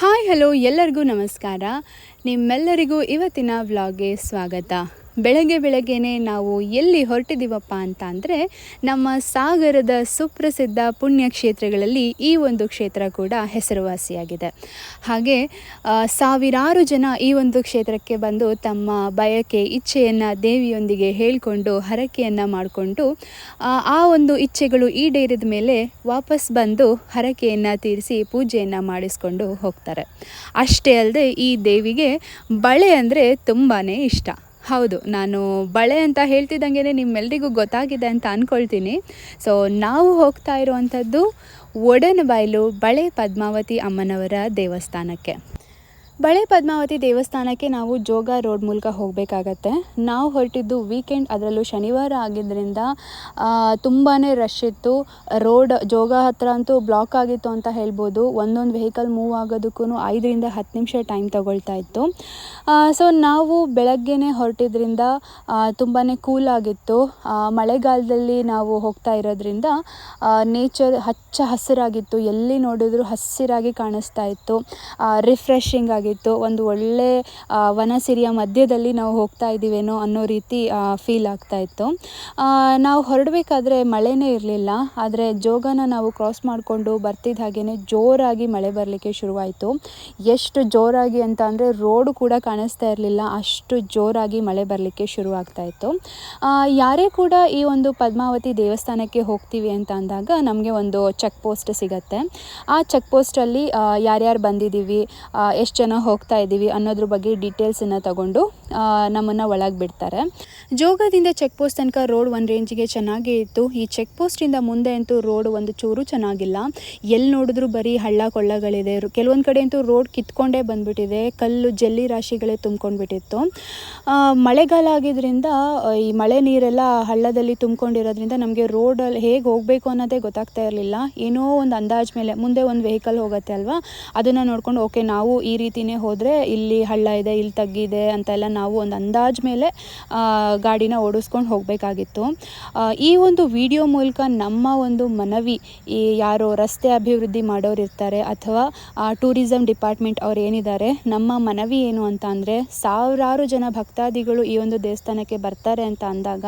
Hi hello ಎಲ್ಲರಿಗೂ ನಮಸ್ಕಾರ. ನಿಮ್ಮೆಲ್ಲರಿಗೂ ಇವತ್ತಿನ ವ್ಲಾಗ್ಗೆ ಸ್ವಾಗತ. ಬೆಳಗ್ಗೆ ಬೆಳಗ್ಗೆನೆ ನಾವು ಎಲ್ಲಿ ಹೊರಟಿದ್ದೀವಪ್ಪ ಅಂತ ಅಂದರೆ ನಮ್ಮ ಸಾಗರದ ಸುಪ್ರಸಿದ್ಧ ಪುಣ್ಯಕ್ಷೇತ್ರಗಳಲ್ಲಿ ಈ ಒಂದು ಕ್ಷೇತ್ರ ಕೂಡ ಹೆಸರುವಾಸಿಯಾಗಿದೆ. ಹಾಗೆ ಸಾವಿರಾರು ಜನ ಈ ಒಂದು ಕ್ಷೇತ್ರಕ್ಕೆ ಬಂದು ತಮ್ಮ ಬಯಕೆ, ಇಚ್ಛೆಯನ್ನು ದೇವಿಯೊಂದಿಗೆ ಹೇಳಿಕೊಂಡು ಹರಕೆಯನ್ನು ಮಾಡಿಕೊಂಡು, ಆ ಒಂದು ಇಚ್ಛೆಗಳು ಈಡೇರಿದ ಮೇಲೆ ವಾಪಸ್ ಬಂದು ಹರಕೆಯನ್ನು ತೀರಿಸಿ ಪೂಜೆಯನ್ನು ಮಾಡಿಸ್ಕೊಂಡು ಹೋಗ್ತಾರೆ. ಅಷ್ಟೇ ಅಲ್ಲದೆ ಈ ದೇವಿಗೆ ಬಳೆ ಅಂದರೆ ತುಂಬಾ ಇಷ್ಟ. ಹೌದು, ನಾನು ಬಳೆ ಅಂತ ಹೇಳ್ತಿದ್ದಂಗೆ ನಿಮ್ಮೆಲ್ಲರಿಗೂ ಗೊತ್ತಾಗಿದೆ ಅಂತ ಅಂದ್ಕೊಳ್ತೀನಿ ಸೊ ನಾವು ಹೋಗ್ತಾ ಇರುವಂಥದ್ದು ಒಡನಬೈಲು ಬಳೆ ಪದ್ಮಾವತಿ ಅಮ್ಮನವರ ದೇವಸ್ಥಾನಕ್ಕೆ. ಬಳೆ ಪದ್ಮಾವತಿ ದೇವಸ್ಥಾನಕ್ಕೆ ನಾವು ಜೋಗ ರೋಡ್ ಮೂಲಕ ಹೋಗಬೇಕಾಗತ್ತೆ. ನಾವು ಹೊರಟಿದ್ದು ವೀಕೆಂಡ್ ಅದರಲ್ಲೂ ಶನಿವಾರ ಆಗಿದ್ದರಿಂದ ತುಂಬಾ ರಶ್ ಇತ್ತು. ರೋಡ್, ಜೋಗ ಹತ್ರ ಅಂತೂ ಬ್ಲಾಕ್ ಆಗಿತ್ತು ಅಂತ ಹೇಳ್ಬೋದು. ಒಂದೊಂದು ವೆಹಿಕಲ್ ಮೂವ್ ಆಗೋದಕ್ಕೂ ಐದರಿಂದ ಹತ್ತು ನಿಮಿಷ ಟೈಮ್ ತಗೊಳ್ತಾ ಇತ್ತು. ಸೊ ನಾವು ಬೆಳಗ್ಗೆನೇ ಹೊರಟಿದ್ರಿಂದ ತುಂಬಾ ಕೂಲ್ ಆಗಿತ್ತು. ಮಳೆಗಾಲದಲ್ಲಿ ನಾವು ಹೋಗ್ತಾ ಇರೋದ್ರಿಂದ ನೇಚರ್ ಹಚ್ಚ ಹಸಿರಾಗಿತ್ತು. ಎಲ್ಲಿ ನೋಡಿದ್ರು ಹಸಿರಾಗಿ ಕಾಣಿಸ್ತಾ ಇತ್ತು. ರಿಫ್ರೆಶಿಂಗ್ ಆಗಿತ್ತು. ಒಂದು ಒಳ್ಳೆ ವನಸಿರಿಯ ಮಧ್ಯದಲ್ಲಿ ನಾವು ಹೋಗ್ತಾ ಇದ್ದೀವೇನೋ ಅನ್ನೋ ರೀತಿ ಫೀಲ್ ಆಗ್ತಾ ಇತ್ತು. ನಾವು ಹೊರಡಬೇಕಾದ್ರೆ ಮಳೆನೇ ಇರಲಿಲ್ಲ. ಆದರೆ ಜೋಗನ ನಾವು ಕ್ರಾಸ್ ಮಾಡಿಕೊಂಡು ಬರ್ತಿದ್ದ ಹಾಗೇ ಜೋರಾಗಿ ಮಳೆ ಬರಲಿಕ್ಕೆ ಶುರುವಾಯಿತು. ಎಷ್ಟು ಜೋರಾಗಿ ಅಂತ ಅಂದರೆ ರೋಡು ಕೂಡ ಕಾಣಿಸ್ತಾ ಇರಲಿಲ್ಲ. ಅಷ್ಟು ಜೋರಾಗಿ ಮಳೆ ಬರಲಿಕ್ಕೆ ಶುರುವಾಗ್ತಾ ಇತ್ತು. ಯಾರೇ ಕೂಡ ಈ ಒಂದು ಪದ್ಮಾವತಿ ದೇವಸ್ಥಾನಕ್ಕೆ ಹೋಗ್ತೀವಿ ಅಂತ ಅಂದಾಗ ನಮಗೆ ಒಂದು ಚೆಕ್ ಪೋಸ್ಟ್ ಸಿಗತ್ತೆ. ಆ ಚೆಕ್ ಪೋಸ್ಟಲ್ಲಿ ಯಾರ್ಯಾರು ಬಂದಿದ್ದೀವಿ ಎಷ್ಟು ಜನ ಹೋಗ್ತಾ ಇದ್ದೀವಿ ಅನ್ನೋದ್ರ ಬಗ್ಗೆ ಡೀಟೇಲ್ಸನ್ನು ತಗೊಂಡು ನಮ್ಮನ್ನು ಒಳಗೆ ಬಿಡ್ತಾರೆ. ಜೋಗದಿಂದ ಚೆಕ್ ಪೋಸ್ಟ್ ತನಕ ರೋಡ್ ಒಂದು ರೇಂಜಿಗೆ ಚೆನ್ನಾಗೇ ಇತ್ತು. ಈ ಚೆಕ್ ಪೋಸ್ಟಿಂದ ಮುಂದೆ ಅಂತೂ ರೋಡ್ ಒಂದು ಚೂರು ಚೆನ್ನಾಗಿಲ್ಲ. ಎಲ್ಲಿ ನೋಡಿದ್ರು ಬರೀ ಹಳ್ಳ ಕೊಳ್ಳಗಳಿದೆ. ಕೆಲವೊಂದು ಕಡೆ ಅಂತೂ ರೋಡ್ ಕಿತ್ಕೊಂಡೇ ಬಂದುಬಿಟ್ಟಿದೆ. ಕಲ್ಲು ಜಲ್ಲಿ ರಾಶಿಗಳೇ ತುಂಬ್ಕೊಂಡ್ಬಿಟ್ಟಿತ್ತು. ಮಳೆಗಾಲ ಆಗಿದ್ದರಿಂದ ಈ ಮಳೆ ನೀರೆಲ್ಲ ಹಳ್ಳದಲ್ಲಿ ತುಂಬ್ಕೊಂಡಿರೋದ್ರಿಂದ ನಮಗೆ ರೋಡಲ್ಲಿ ಹೇಗೆ ಹೋಗಬೇಕು ಅನ್ನೋದೇ ಗೊತ್ತಾಗ್ತಾ ಇರಲಿಲ್ಲ. ಏನೋ ಒಂದು ಅಂದಾಜ್ ಮೇಲೆ, ಮುಂದೆ ಒಂದು ವೆಹಿಕಲ್ ಹೋಗುತ್ತೆ ಅಲ್ವಾ? ಅದನ್ನು ನೋಡ್ಕೊಂಡು ಓಕೆ ನಾವು ಈ ರೀತಿನೇ ಹೋದರೆ ಇಲ್ಲಿ ಹಳ್ಳ ಇದೆ, ಇಲ್ಲಿ ತಗ್ಗಿದೆ ಅಂತೆಲ್ಲ ನಾವು ಒಂದು ಅಂದಾಜು ಮೇಲೆ ಗಾಡಿನ ಓಡಿಸ್ಕೊಂಡು ಹೋಗಬೇಕಾಗಿತ್ತು. ಈ ಒಂದು ವಿಡಿಯೋ ಮೂಲಕ ನಮ್ಮ ಒಂದು ಮನವಿ, ಈ ಯಾರು ರಸ್ತೆ ಅಭಿವೃದ್ಧಿ ಮಾಡೋರು ಇರ್ತಾರೆ ಅಥವಾ ಟೂರಿಸಂ ಡಿಪಾರ್ಟ್ಮೆಂಟ್ ಅವ್ರು ಏನಿದ್ದಾರೆ, ನಮ್ಮ ಮನವಿ ಏನು ಅಂತ ಅಂದರೆ, ಸಾವಿರಾರು ಜನ ಭಕ್ತಾದಿಗಳು ಈ ಒಂದು ದೇವಸ್ಥಾನಕ್ಕೆ ಬರ್ತಾರೆ ಅಂತ ಅಂದಾಗ,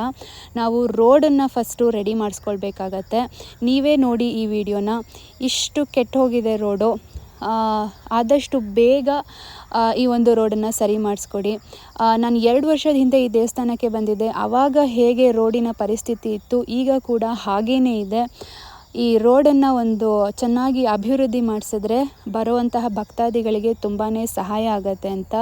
ನಾವು ರೋಡನ್ನು ಫಸ್ಟು ರೆಡಿ ಮಾಡಿಸ್ಕೊಳ್ಬೇಕಾಗತ್ತೆ. ನೀವೇ ನೋಡಿ ಈ ವಿಡಿಯೋನ. ಇಷ್ಟು ಕೆಟ್ಟ ಹೋಗಿದೆ ರೋಡು. ಆದಷ್ಟು ಬೇಗ ಈ ಒಂದು ರೋಡನ್ನು ಸರಿ ಮಾಡಿಸ್ಕೊಡಿ. ನಾನು ಎರಡು ವರ್ಷದ ಹಿಂದೆ ಈ ದೇವಸ್ಥಾನಕ್ಕೆ ಬಂದಿದ್ದೆ. ಆವಾಗ ಹೇಗೆ ರೋಡಿನ ಪರಿಸ್ಥಿತಿ ಇತ್ತು, ಈಗ ಕೂಡ ಹಾಗೇ ಇದೆ. ಈ ರೋಡನ್ನು ಒಂದು ಚೆನ್ನಾಗಿ ಅಭಿವೃದ್ಧಿ ಮಾಡಿಸಿದ್ರೆ ಬರುವಂತಹ ಭಕ್ತಾದಿಗಳಿಗೆ ತುಂಬಾ ಸಹಾಯ ಆಗತ್ತೆ ಅಂತ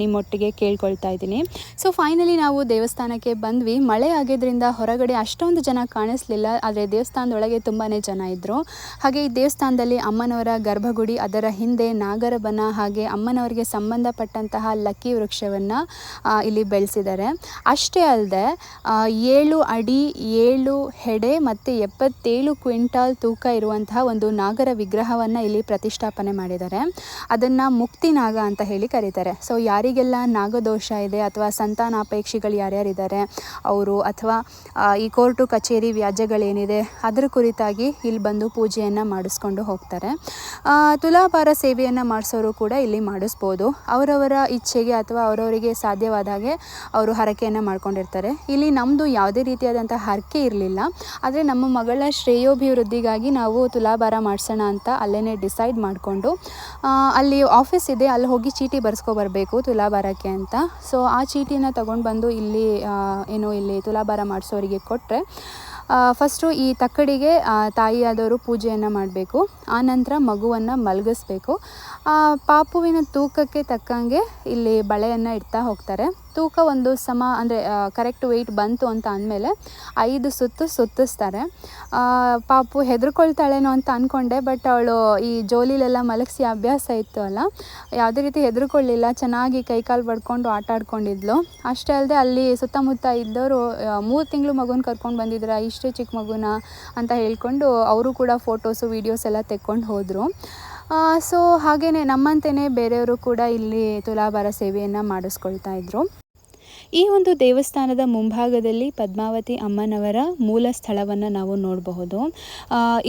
ನಿಮ್ಮೊಟ್ಟಿಗೆ ಕೇಳ್ಕೊಳ್ತಾ ಇದ್ದೀನಿ. ಸೊ ಫೈನಲಿ ನಾವು ದೇವಸ್ಥಾನಕ್ಕೆ ಬಂದ್ವಿ. ಮಳೆ ಆಗಿದ್ದರಿಂದ ಹೊರಗಡೆ ಅಷ್ಟೊಂದು ಜನ ಕಾಣಿಸ್ಲಿಲ್ಲ. ಆದರೆ ದೇವಸ್ಥಾನದೊಳಗೆ ತುಂಬಾ ಜನ ಇದ್ದರು ಹಾಗೆ ಈ ದೇವಸ್ಥಾನದಲ್ಲಿ ಅಮ್ಮನವರ ಗರ್ಭಗುಡಿ, ಅದರ ಹಿಂದೆ ನಾಗರಬನ ಹಾಗೆ ಅಮ್ಮನವರಿಗೆ ಸಂಬಂಧಪಟ್ಟಂತಹ ಲಕ್ಕಿ ವೃಕ್ಷವನ್ನು ಇಲ್ಲಿ ಬೆಳೆಸಿದ್ದಾರೆ. ಅಷ್ಟೇ ಅಲ್ಲದೆ ಏಳು ಅಡಿ, ಏಳು ಹೆಡೆ ಮತ್ತು ಎಪ್ಪತ್ತೇಳು ಕ್ವಿಂಟಾಲ್ ತೂಕ ಇರುವಂತಹ ಒಂದು ನಾಗರ ವಿಗ್ರಹವನ್ನು ಇಲ್ಲಿ ಪ್ರತಿಷ್ಠಾಪನೆ ಮಾಡಿದ್ದಾರೆ. ಅದನ್ನು ಮುಕ್ತಿ ನಾಗ ಅಂತ ಹೇಳಿ ಕರೀತಾರೆ. ಸೊ ಯಾರಿಗೆಲ್ಲ ನಾಗದೋಷ ಇದೆ ಅಥವಾ ಸಂತಾನಾಪೇಕ್ಷಿಗಳು ಯಾರ್ಯಾರಿದ್ದಾರೆ, ಅವರು ಅಥವಾ ಈ ಕೋರ್ಟು ಕಚೇರಿ ವ್ಯಾಜ್ಯಗಳೇನಿದೆ, ಅದರ ಕುರಿತಾಗಿ ಇಲ್ಲಿ ಬಂದು ಪೂಜೆಯನ್ನು ಮಾಡಿಸ್ಕೊಂಡು ಹೋಗ್ತಾರೆ. ತುಲಾಭಾರ ಸೇವೆಯನ್ನು ಮಾಡಿಸೋರು ಕೂಡ ಇಲ್ಲಿ ಮಾಡಿಸ್ಬೋದು. ಅವರವರ ಇಚ್ಛೆಗೆ ಅಥವಾ ಅವರವರಿಗೆ ಸಾಧ್ಯವಾದ ಹಾಗೆ ಅವರು ಹರಕೆಯನ್ನು ಮಾಡ್ಕೊಂಡಿರ್ತಾರೆ. ಇಲ್ಲಿ ನಮ್ಮದು ಯಾವುದೇ ರೀತಿಯಾದಂಥ ಹರಕೆ ಇರಲಿಲ್ಲ. ಆದರೆ ನಮ್ಮ ಮಗಳ ಶ್ರೇಯೋಭಿವೃದ್ಧಿಗಾಗಿ ನಾವು ತುಲಾಭಾರ ಮಾಡಿಸೋಣ ಅಂತ ಅಲ್ಲೇ ಡಿಸೈಡ್ ಮಾಡಿಕೊಂಡು ಅಲ್ಲಿ ಆಫೀಸ್ ಇದೆ, ಅಲ್ಲಿ ಹೋಗಿ ಚೀಟಿ ಬರೆಸ್ಕೊಬರ್ಬೇಕು ತುಲಾಭಾರಕ್ಕೆ ಅಂತ. ಸೊ ಆ ಚೀಟಿನ ತೊಗೊಂಡು ಬಂದು ಇಲ್ಲಿ ಏನು ಇಲ್ಲಿ ತುಲಾಭಾರ ಮಾಡಿಸೋರಿಗೆ ಕೊಟ್ಟರೆ ಫಸ್ಟು ಈ ತಕ್ಕಡಿಗೆ ತಾಯಿಯಾದವರು ಪೂಜೆಯನ್ನು ಮಾಡಬೇಕು ಆನಂತರ ಮಗುವನ್ನು ಮಲಗಿಸ್ಬೇಕು. ಪಾಪುವಿನ ತೂಕಕ್ಕೆ ತಕ್ಕಂಗೆ ಇಲ್ಲಿ ಬಳೆಯನ್ನು ಇಡ್ತಾ ಹೋಗ್ತಾರೆ. ತೂಕ ಒಂದು ಸಮ, ಅಂದರೆ ಕರೆಕ್ಟ್ ವೆಯ್ಟ್ ಬಂತು ಅಂತ ಅಂದಮೇಲೆ ಐದು ಸುತ್ತು ಸುತ್ತಿಸ್ತಾರೆ. ಪಾಪು ಹೆದರ್ಕೊಳ್ತಾಳೇನೋ ಅಂತ ಅಂದ್ಕೊಂಡೆ ಬಟ್ ಅವಳು ಈ ಜೋಲಿಲೆಲ್ಲ ಮಲಗಿಸಿ ಅಭ್ಯಾಸ ಇತ್ತು ಅಲ್ಲ, ಯಾವುದೇ ರೀತಿ ಹೆದರ್ಕೊಳ್ಳಿಲ್ಲ, ಚೆನ್ನಾಗಿ ಕೈಕಾಲು ಬಡ್ಕೊಂಡು ಆಟ ಆಡ್ಕೊಂಡಿದ್ಲು. ಅಷ್ಟೇ ಅಲ್ಲದೆ ಅಲ್ಲಿ ಸುತ್ತಮುತ್ತ ಇದ್ದವರು ಮೂರು ತಿಂಗಳು ಮಗುನ ಕರ್ಕೊಂಡು ಬಂದಿದ್ರ, ಇಷ್ಟೇ ಚಿಕ್ಕ ಮಗುನ ಅಂತ ಹೇಳ್ಕೊಂಡು ಅವರು ಕೂಡ ಫೋಟೋಸು, ವೀಡಿಯೋಸ್ ಎಲ್ಲ ತೆಕ್ಕೊಂಡು ಹೋದರು. ಸೊ ಹಾಗೆಯೇ ನಮ್ಮಂತೆಯೇ ಬೇರೆಯವರು ಕೂಡ ಇಲ್ಲಿ ತುಲಾಭಾರ ಸೇವೆಯನ್ನು ಮಾಡಿಸ್ಕೊಳ್ತಾ ಇದ್ರು. ಈ ಒಂದು ದೇವಸ್ಥಾನದ ಮುಂಭಾಗದಲ್ಲಿ ಪದ್ಮಾವತಿ ಅಮ್ಮನವರ ಮೂಲ ಸ್ಥಳವನ್ನು ನಾವು ನೋಡಬಹುದು.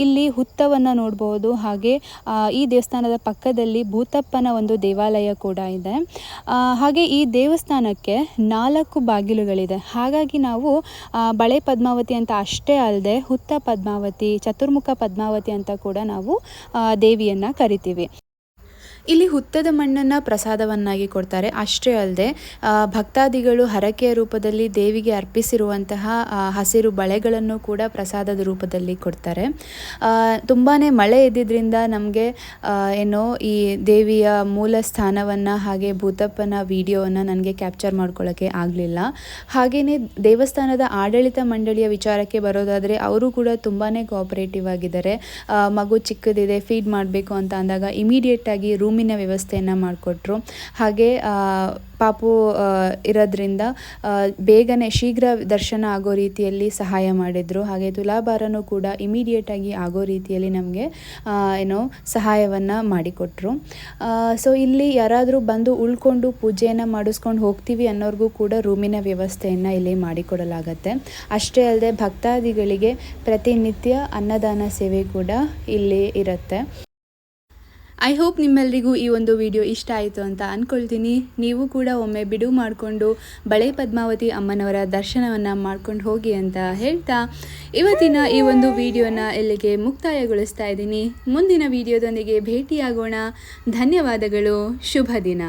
ಇಲ್ಲಿ ಹುತ್ತವನ್ನು ನೋಡಬಹುದು. ಹಾಗೆ ಈ ದೇವಸ್ಥಾನದ ಪಕ್ಕದಲ್ಲಿ ಭೂತಪ್ಪನ ಒಂದು ದೇವಾಲಯ ಕೂಡ ಇದೆ. ಹಾಗೆ ಈ ದೇವಸ್ಥಾನಕ್ಕೆ ನಾಲ್ಕು ಬಾಗಿಲುಗಳಿದೆ. ಹಾಗಾಗಿ ನಾವು ಬಳೆ ಪದ್ಮಾವತಿ ಅಂತ ಅಷ್ಟೇ ಅಲ್ಲದೆ ಹುತ್ತ ಪದ್ಮಾವತಿ, ಚತುರ್ಮುಖ ಪದ್ಮಾವತಿ ಅಂತ ಕೂಡ ನಾವು ದೇವಿಯನ್ನು ಕರಿತೀವಿ. ಇಲ್ಲಿ ಹುತ್ತದ ಮಣ್ಣನ್ನು ಪ್ರಸಾದವನ್ನಾಗಿ ಕೊಡ್ತಾರೆ. ಅಷ್ಟೇ ಅಲ್ಲದೆ ಭಕ್ತಾದಿಗಳು ಹರಕೆಯ ರೂಪದಲ್ಲಿ ದೇವಿಗೆ ಅರ್ಪಿಸಿರುವಂತಹ ಹಸಿರು ಬಳೆಗಳನ್ನು ಕೂಡ ಪ್ರಸಾದದ ರೂಪದಲ್ಲಿ ಕೊಡ್ತಾರೆ. ತುಂಬಾ ಮಳೆ ಇದ್ದಿದ್ದರಿಂದ ನಮಗೆ ಏನೋ ಈ ದೇವಿಯ ಮೂಲ ಸ್ಥಾನವನ್ನು ಹಾಗೆ ಭೂತಪ್ಪನ ವಿಡಿಯೋವನ್ನು ನನಗೆ ಕ್ಯಾಪ್ಚರ್ ಮಾಡ್ಕೊಳ್ಳೋಕ್ಕೆ ಆಗಲಿಲ್ಲ. ಹಾಗೆಯೇ ದೇವಸ್ಥಾನದ ಆಡಳಿತ ಮಂಡಳಿಯ ವಿಚಾರಕ್ಕೆ ಬರೋದಾದರೆ ಅವರು ಕೂಡ ತುಂಬಾ ಕೋಆಪರೇಟಿವ್ ಆಗಿದ್ದಾರೆ. ಮಗು ಚಿಕ್ಕದಿದೆ ಫೀಡ್ ಮಾಡಬೇಕು ಅಂತ ಅಂದಾಗ ಇಮಿಡಿಯೇಟಾಗಿ ರೂಮಿನ ವ್ಯವಸ್ಥೆಯನ್ನು ಮಾಡಿಕೊಟ್ರು. ಹಾಗೆ ಪಾಪು ಇರೋದ್ರಿಂದ ಬೇಗನೆ ಶೀಘ್ರ ದರ್ಶನ ಆಗೋ ರೀತಿಯಲ್ಲಿ ಸಹಾಯ ಮಾಡಿದರು. ಹಾಗೆ ತುಲಾಭಾರನೂ ಕೂಡ ಇಮಿಡಿಯೇಟಾಗಿ ಆಗೋ ರೀತಿಯಲ್ಲಿ ನಮಗೆ ಏನೋ ಸಹಾಯವನ್ನು ಮಾಡಿಕೊಟ್ರು. ಸೊ ಇಲ್ಲಿ ಯಾರಾದರೂ ಬಂದು ಉಳ್ಕೊಂಡು ಪೂಜೆಯನ್ನು ಮಾಡಿಸ್ಕೊಂಡು ಹೋಗ್ತೀವಿ ಅನ್ನೋರಿಗೂ ಕೂಡ ರೂಮಿನ ವ್ಯವಸ್ಥೆಯನ್ನು ಇಲ್ಲಿ ಮಾಡಿಕೊಡಲಾಗತ್ತೆ. ಅಷ್ಟೇ ಅಲ್ಲದೆ ಭಕ್ತಾದಿಗಳಿಗೆ ಪ್ರತಿನಿತ್ಯ ಅನ್ನದಾನ ಸೇವೆ ಕೂಡ ಇಲ್ಲಿ ಇರುತ್ತೆ. ಐ ಹೋಪ್ ನಿಮ್ಮೆಲ್ಲರಿಗೂ ಈ ಒಂದು ವಿಡಿಯೋ ಇಷ್ಟ ಆಯಿತು ಅಂತ ಅಂದ್ಕೊಳ್ತೀನಿ ನೀವು ಕೂಡ ಒಮ್ಮೆ ಬಿಡುವು ಮಾಡಿಕೊಂಡು ಬಳೆ ಪದ್ಮಾವತಿ ಅಮ್ಮನವರ ದರ್ಶನವನ್ನು ಮಾಡ್ಕೊಂಡು ಹೋಗಿ ಅಂತ ಹೇಳ್ತಾ ಇವತ್ತಿನ ಈ ಒಂದು ವಿಡಿಯೋನ ಇಲ್ಲಿಗೆ ಮುಕ್ತಾಯಗೊಳಿಸ್ತಾ ಇದ್ದೀನಿ. ಮುಂದಿನ ವಿಡಿಯೋದೊಂದಿಗೆ ಭೇಟಿಯಾಗೋಣ. ಧನ್ಯವಾದಗಳು. ಶುಭ ದಿನ.